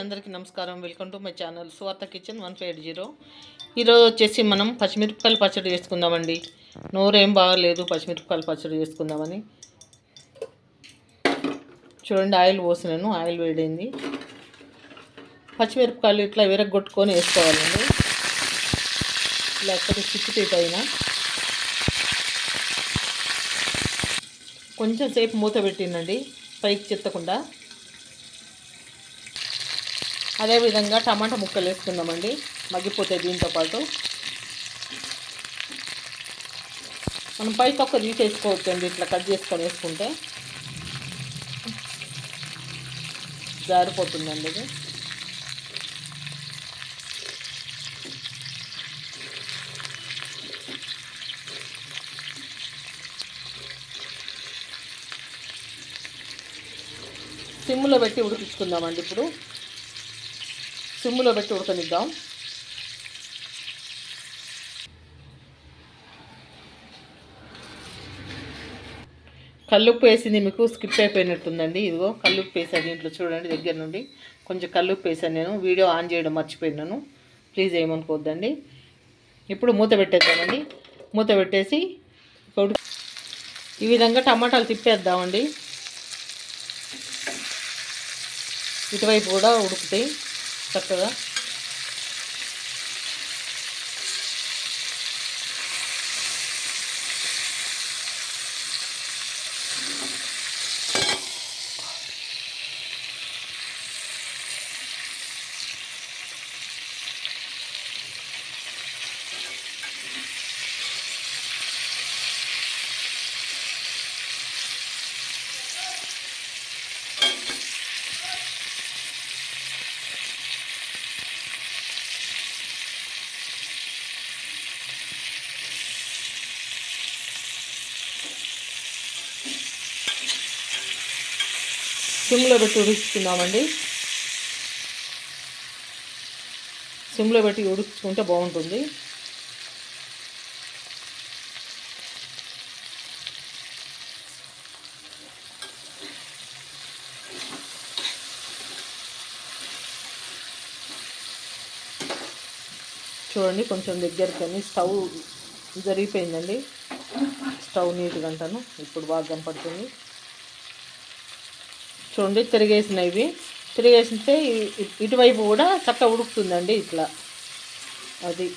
అందరికీ నమస్కారం. Welcome to my channel Suvartha kitchen one five eight zero ఈరోజు వచ్చేసి మనం పచ్చిమిరపకాయలు పచ్చడి చేసుకుందామండి. నోరేం బాగలేదు పచ్చిమిరపకాయలు పచ్చడి చేసుకుందామని. చూడండి ఆయిల్ పోసినాను ఆయిల్ వేడైంది. పచ్చిమిరపకాయలు ఇట్లా విరగొట్టుకొని వేసుకోవాలండి. లేకపోతే చిక్కుతాయి పైన. కొంచెం సేపు మూత పెట్టిందండి పైకి చెత్తకుండా. అదేవిధంగా టమాటా ముక్కలు వేసుకుందామండి. మగ్గిపోతాయి దీంతో పాటు. మనం పై తొక్క తీసేసుకోవచ్చు అండి ఇట్లా కట్ చేసుకొని వేసుకుంటే. జారిపోతుందండి ఇది. సిమ్లో పెట్టి ఉడికించుకుందామండి ఇప్పుడు. సిమ్లో పెట్టి ఉడకనిద్దాం. కల్లుప్పు వేసింది మీకు స్కిప్ అయిపోయినట్టుందండి. ఇదిగో కల్లుప్పు వేసాను దీంట్లో చూడండి దగ్గర నుండి. కొంచెం కల్లుప్పు వేసాను నేను. వీడియో ఆన్ చేయడం మర్చిపోయినాను. ప్లీజ్ ఏమనుకోవద్దండి. ఇప్పుడు మూత పెట్టేద్దామండి. మూత పెట్టేసి ఉడి ఈ విధంగా టమాటాలు తిప్పేద్దామండి. ఇటువైపు కూడా ఉడుకుతాయి. చక్కగా సిమ్లో పెట్టి ఉడుకుతున్నామండి సిమ్లో పెట్టి ఉడికించుకుంటే బాగుంటుంది. చూడండి కొంచెం దగ్గరకని స్టవ్ జరిగిపోయిందండి. స్టవ్ నీట్గా అంటాను. ఇప్పుడు బాగా కనపడుతుంది చూడండి తిరిగేసినవి. ఇవి తిరిగేసితే ఇ- ఇటువైపు కూడా చక్క ఉడుకుతుందండి ఇట్లా. అది.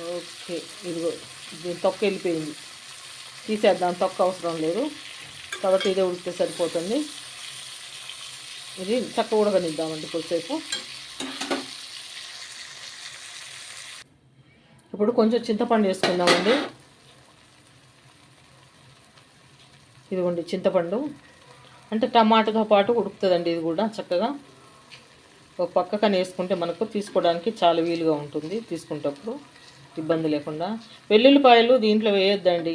ఓకే ఇదిగో దీని తొక్క వెళ్ళిపోయింది. తీసేద్దాం తొక్క అవసరం లేదు. కాబట్టి ఇదే ఉడికితే సరిపోతుంది. ఇది చక్క ఉడకనిద్దామండి కొద్దిసేపు. ఇప్పుడు కొంచెం చింతపండు వేసుకుందామండి. ఇదిగోండి చింతపండు. అంటే టమాటాతో పాటు ఉడుకుతుందండి ఇది కూడా చక్కగా. ఒక పక్కకని వేసుకుంటే మనకు తీసుకోవడానికి చాలా వీలుగా ఉంటుంది తీసుకునేటప్పుడు ఇబ్బంది లేకుండా. వెల్లుల్లిపాయలు దీంట్లో వేయొద్దండి.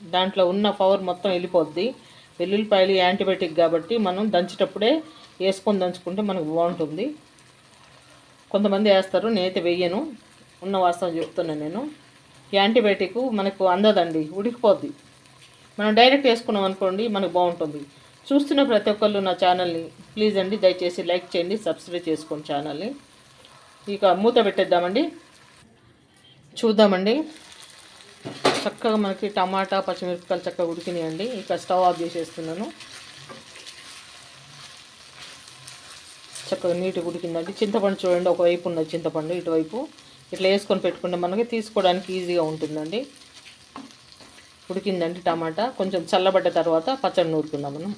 దాంట్లో ఉన్న పవర్ మొత్తం వెళ్ళిపోద్ది. వెల్లుల్లిపాయలు యాంటీబయాటిక్ కాబట్టి మనం దంచేటప్పుడే వేసుకొని దంచుకుంటే మనకు బాగుంటుంది. కొంతమంది వేస్తారు నేనైతే వెయ్యను ఉన్న వాస్తవం చెప్తున్నాను నేను. యాంటీబయాటిక్ మనకు అందదండి ఉడికిపోద్ది. మనం డైరెక్ట్ వేసుకున్నాం అనుకోండి మనకు బాగుంటుంది. చూస్తున్న ప్రతి ఒక్కళ్ళు నా ఛానల్ని ప్లీజ్ అండి దయచేసి లైక్ చేయండి సబ్స్క్రైబ్ చేసుకోండి ఛానల్ని. ఇక మూత పెట్టేద్దామండి. చూద్దామండి. చక్కగా మనకి టమాటా పచ్చిమిరపకాయలు చక్కగా ఉడికినాయండి. ఇక స్టవ్ ఆఫ్ చేసేస్తున్నాను. చక్కగా నీట్గా ఉడికిందండి. చింతపండు చూడండి ఒకవైపు ఉన్నది చింతపండు ఇటువైపు. ఇట్లా వేసుకొని పెట్టుకుంటే మనకి తీసుకోవడానికి ఈజీగా ఉంటుందండి. ఉడికిందండి టమాటా. కొంచెం చల్లబడ్డ తర్వాత పచ్చడి నూరుకుందాం మనం.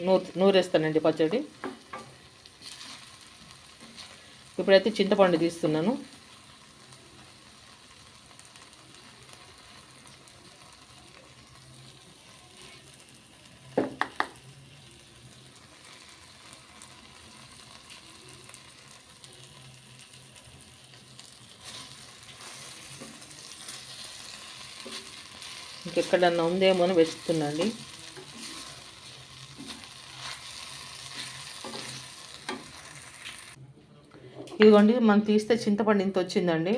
నూరు నూరేస్తానండి పచ్చడి. ఇప్పుడైతే చింతపండు తీస్తున్నాను. ఇంకెక్కడన్నా ఉందేమో అని వెతుకుతున్నాండి. ఇదిగోండి మనం తీస్తే చింతపండు ఇంత వచ్చిందండి.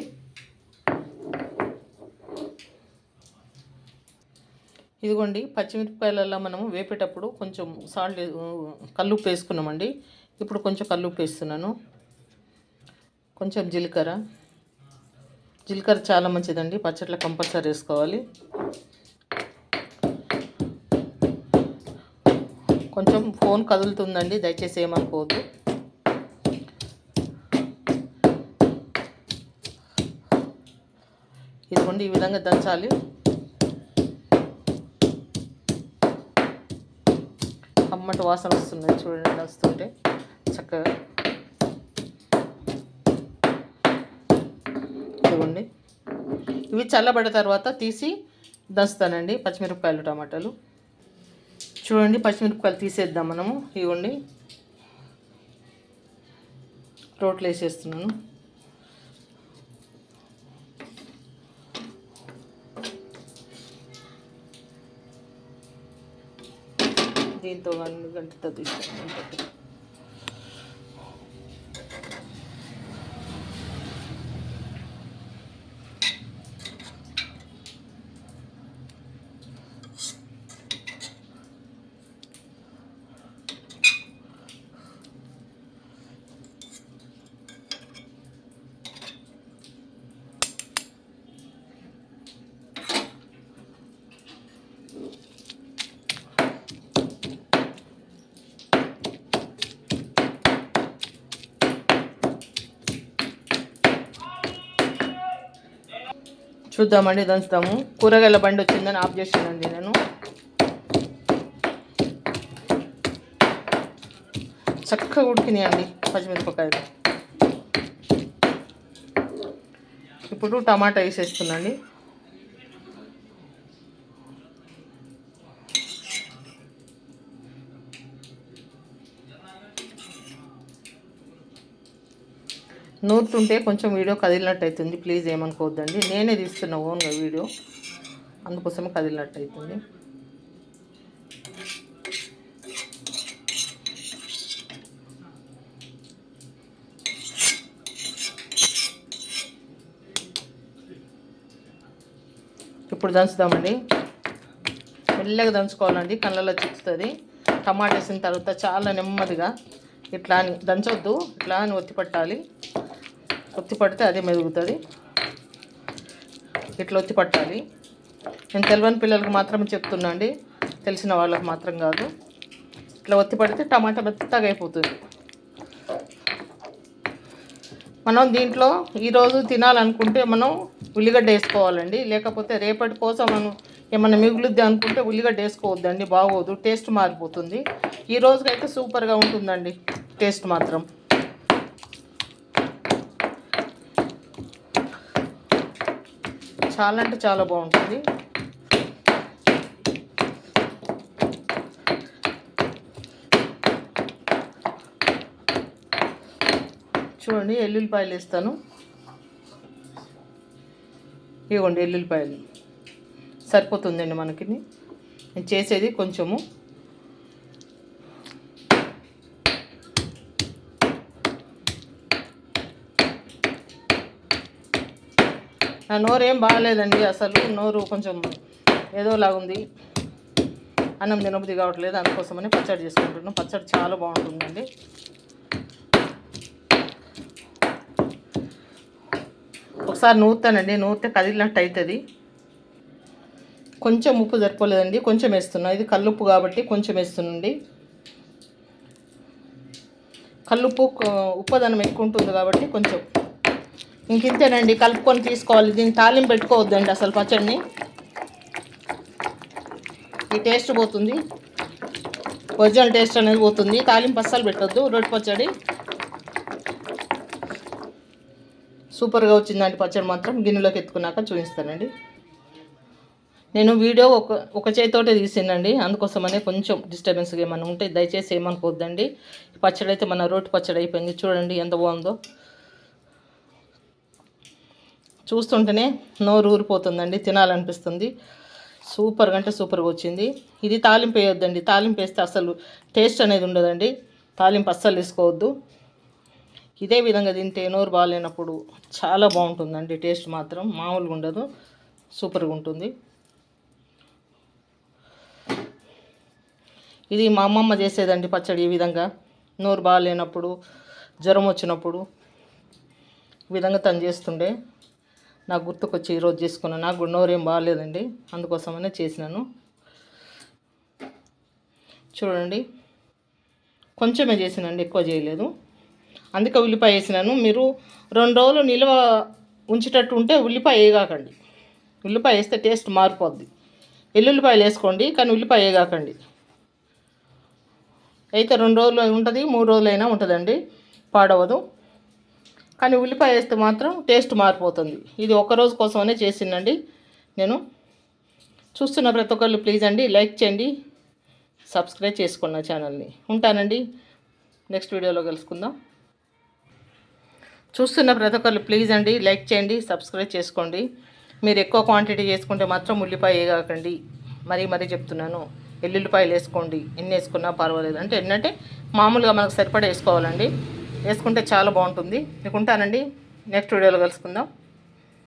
ఇదిగోండి పచ్చిమిరపకాయలలో మనము వేపేటప్పుడు కొంచెం సాల్ట్ కల్లుప్పు వేసుకున్నామండి. ఇప్పుడు కొంచెం కల్లుప్పు వేస్తున్నాను. కొంచెం జీలకర్ర. జీలకర్ర చాలా మంచిదండి పచ్చట్లో కంపల్సరీ వేసుకోవాలి. కొంచెం ఫోన్ కదులుతుందండి దయచేసి ఏమనుకోవద్దు. ఇదిగోండి ఈ విధంగా దంచాలి. కమ్మటి వాసన వస్తున్నాయి చూడండి వస్తుంటే చక్కగా. ఇదిగోండి. ఇవి చల్లబడిన తర్వాత తీసి దంచుతానండి పచ్చిమిరపకాయలు టమాటాలు. చూడండి పచ్చిమిరపకాయలు తీసేద్దాం మనము. ఇవ్వండి. టోటల్ వేసేస్తున్నాను. దీంతో కానీ గంటతో తీసుకుంటాను చూద్దామండి దంచుతాము కూరగాయల బండి వచ్చిందని ఆఫ్ చేసానండి నేను. చక్కగా ఉడికినాయండి పచ్చిమిరపకాయలు. ఇప్పుడు టమాటా వేసేస్తున్నాండి. నూరుతుంటే కొంచెం వీడియో కదిలినట్టు అవుతుంది ప్లీజ్ ఏమనుకోవద్దండి. నేనే తీస్తున్నా ఓన్గా వీడియో. అందుకోసమే కదిలినట్టు అవుతుంది ఇప్పుడు దంచుదామండి. మెల్లగా దంచుకోవాలండి. కళ్ళలో చిక్కుతుంది. టమాటా వేసిన తర్వాత చాలా నెమ్మదిగా ఇట్లా అని దంచొద్దు. ఇట్లా అని ఒత్తి పట్టాలి ఒత్తి పడితే అదే మెదుగుతుంది. ఇట్లా ఒత్తి పట్టాలి. నేను తెలియని పిల్లలకు మాత్రమే చెప్తున్నా అండి తెలిసిన వాళ్ళకి మాత్రం కాదు. ఇట్లా ఒత్తి పడితే టమాటా మెత్తగా అయిపోతుంది. మనం దీంట్లో ఈరోజు తినాలనుకుంటే మనం ఉల్లిగడ్డ వేసుకోవాలండి. లేకపోతే రేపటి కోసం మనం ఏమన్నా మిగులుద్ది అనుకుంటే ఉల్లిగడ్డ వేసుకోవద్దండి. బాగోదు. టేస్ట్ మారిపోతుంది. ఈ రోజుకైతే సూపర్గా ఉంటుందండి. టేస్ట్ మాత్రం. చాలా అంటే చాలా బాగుంటుంది. చూడండి ఎల్లుల్లిపాయలు వేస్తాను. ఇవ్వండి ఎల్లుల్లిపాయలు. సరిపోతుందండి మనకి నేను చేసేది కొంచెము. నా నోరు ఏం బాగాలేదండి అసలు నోరు కొంచెం ఏదోలాగుంది అన్నం తినబుద్ధి కావట్లేదు అందుకోసమని పచ్చడి చేసుకుంటున్నాను పచ్చడి చాలా బాగుంటుందండి ఒకసారి నూరుతానండి నూరితే కదిలినట్టు అవుతుంది కొంచెం ఉప్పు సరిపోలేదండి కొంచెం వేస్తున్నా ఇది కల్లుప్పు కాబట్టి కొంచెం వేస్తున్నాండి కల్లుప్పు ఉప్పదనం ఎక్కువ ఉంటుంది కాబట్టి కొంచెం ఇంక ఇంతేనండి కలుపుకొని తీసుకోవాలి. దీన్ని తాలింపు పెట్టుకోవద్దండి అసలు పచ్చడిని. ఈ టేస్ట్ పోతుంది. ఒరిజినల్ టేస్ట్ అనేది పోతుంది. తాలింపు అస్సలు పెట్టద్దు రొట్టె పచ్చడి. సూపర్గా వచ్చిందండి పచ్చడి మాత్రం. గిన్నెలోకి ఎత్తుకున్నాక చూపిస్తానండి. నేను వీడియో ఒక ఒక చేతితోటే తీసిందండి. అందుకోసమనే కొంచెం డిస్టర్బెన్స్గా ఏమైనా ఉంటే దయచేసి ఏమనుకోవద్దండి. పచ్చడి అయితే మన రోటి పచ్చడి అయిపోయింది. చూడండి ఎంత బాగుందో. చూస్తుంటేనే నోరు ఊరిపోతుందండి తినాలనిపిస్తుంది. సూపర్గా అంటే సూపర్గా వచ్చింది. ఇది తాలింపు వేయొద్దండి. తాలింపు వేస్తే అసలు టేస్ట్ అనేది ఉండదండి. తాలింపు అస్సలు తీసుకోవద్దు ఇదే విధంగా తింటే నోరు బాగాలేనప్పుడు చాలా బాగుంటుందండి. టేస్ట్ మాత్రం మామూలుగా ఉండదు. సూపర్గా ఉంటుంది. ఇది మా అమ్మమ్మ చేసేదండి పచ్చడి ఈ విధంగా. నోరు బాగాలేనప్పుడు జ్వరం వచ్చినప్పుడు ఈ విధంగా తను చేస్తుండే. నాకు గుర్తుకొచ్చి ఈరోజు చేసుకున్నాను నాకు కూడా ఏం బాగాలేదండి. అందుకోసమనే చేసినాను. చూడండి. కొంచెమే చేసినండి ఎక్కువ చేయలేదు. అందుకే ఉల్లిపాయ వేసినాను. మీరు రెండు రోజులు నిల్వ ఉంచేటట్టు ఉంటే ఉల్లిపాయ వేయగాకండి. ఉల్లిపాయ వేస్తే టేస్ట్ మారిపోద్ది. ఎల్లుల్లిపాయలు వేసుకోండి కానీ ఉల్లిపాయ వేయగాకండి. అయితే రెండు రోజులు ఉంటుంది మూడు రోజులైనా ఉంటుందండి. పాడవదు. కానీ ఉల్లిపాయ వేస్తే మాత్రం టేస్ట్ మారిపోతుంది. ఇది ఒక రోజు కోసమనే చేసిందండి. నేను చూస్తున్న ప్రతి ఒక్కళ్ళు ప్లీజ్ అండి లైక్ చేయండి సబ్స్క్రైబ్ చేసుకున్న ఛానల్ని. ఉంటానండి. నెక్స్ట్ వీడియోలో కలుసుకుందాం. చూస్తున్న ప్రతి ఒక్కళ్ళు ప్లీజ్ అండి లైక్ చేయండి సబ్స్క్రైబ్ చేసుకోండి. మీరు ఎక్కువ క్వాంటిటీ చేసుకుంటే మాత్రం ఉల్లిపాయ కాకండి మరీ మరీ చెప్తున్నాను. ఎల్లుల్లిపాయలు వేసుకోండి. ఎన్ని వేసుకున్నా పర్వాలేదు. అంటే ఏంటంటే మామూలుగా మనకు సరిపడా వేసుకోవాలండి. వేసుకుంటే చాలా బాగుంటుంది. మీకు ఉంటానండి నెక్స్ట్ వీడియోలో కలుసుకుందాం.